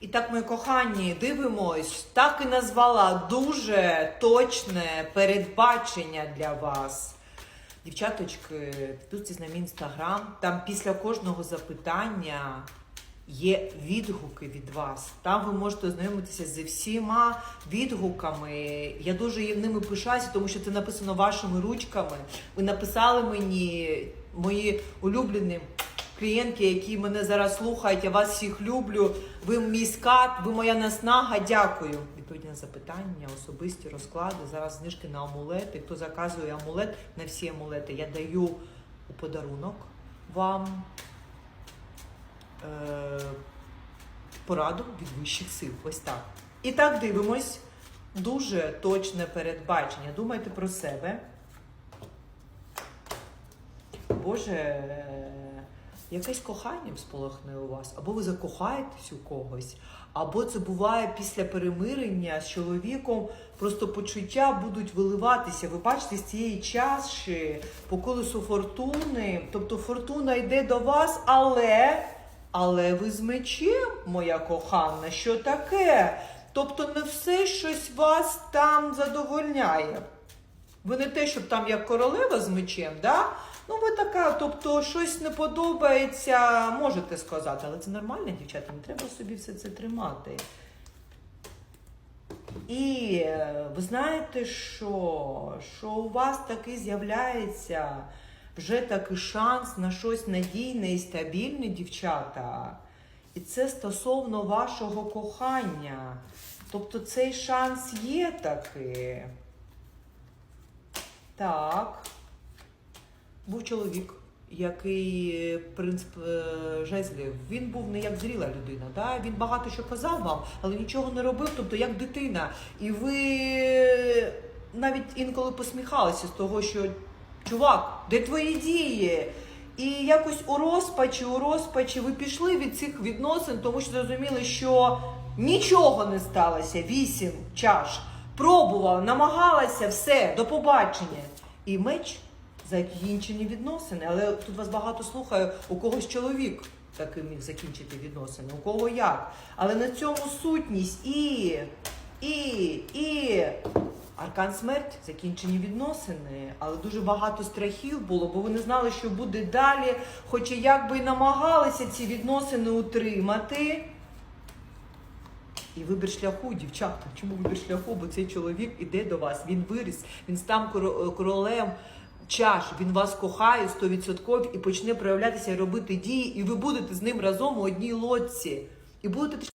І так, мої кохані, дивимось, так і назвала дуже точне передбачення для вас. Дівчаточки, підписуйтесь на мій інстаграм. Там після кожного запитання є відгуки від вас. Там ви можете ознайомитися зі всіма відгуками. Я дуже ними пишаюся, тому що це написано вашими ручками. Ви написали мені мої улюблені клієнтки, які мене зараз слухають. Я вас всіх люблю. Ви мій скат, ви моя наснага. Дякую. Відповіді на запитання, особисті розклади. Зараз знижки на амулети. Хто заказує амулет на всі амулети, я даю у подарунок вам е, пораду від вищих сил. Ось так. І так дивимось. Дуже точне передбачення. Думайте про себе. Боже, якесь кохання сполохне у вас, або ви закохаєтесь у когось, або це буває після перемирення з чоловіком, просто почуття будуть виливатися. Ви бачите, з цієї чаші по колесу фортуни, тобто фортуна йде до вас, але, але ви з мечем, моя кохана, що таке? Тобто не все щось вас там задовольняє. Ви не те, щоб там як королева з мечем, да? Ну, ви така, тобто щось не подобається, можете сказати, але це нормально, дівчата, не треба собі все це тримати. І е, ви знаєте, що, що у вас таки з'являється вже такий шанс на щось надійне і стабільне, дівчата. І це стосовно вашого кохання. Тобто цей шанс є таки. Так. Був чоловік, який принц е, жезлів, він був не як зріла людина. Да? Він багато що казав вам, але нічого не робив, тобто як дитина. І ви навіть інколи посміхалися з того, що чувак, де твої дії? І якось у розпачі, у розпачі ви пішли від цих відносин, тому що зрозуміли, що нічого не сталося. Вісім чаш. Пробувала, намагалася, все, до побачення. І меч закінчені відносини. Але тут вас багато слухаю, у когось чоловік таки міг закінчити відносини, у кого як. Але на цьому сутність і, і, і. Аркан смерть, закінчені відносини, але дуже багато страхів було, бо ви не знали, що буде далі. Хоча як би і намагалися ці відносини утримати. І вибір шляху, дівчата. Чому вибір шляху? Бо цей чоловік іде до вас, він виріс, він став королем чаш, він вас кохає 100% і почне проявлятися і робити дії, і ви будете з ним разом у одній лодці. І будете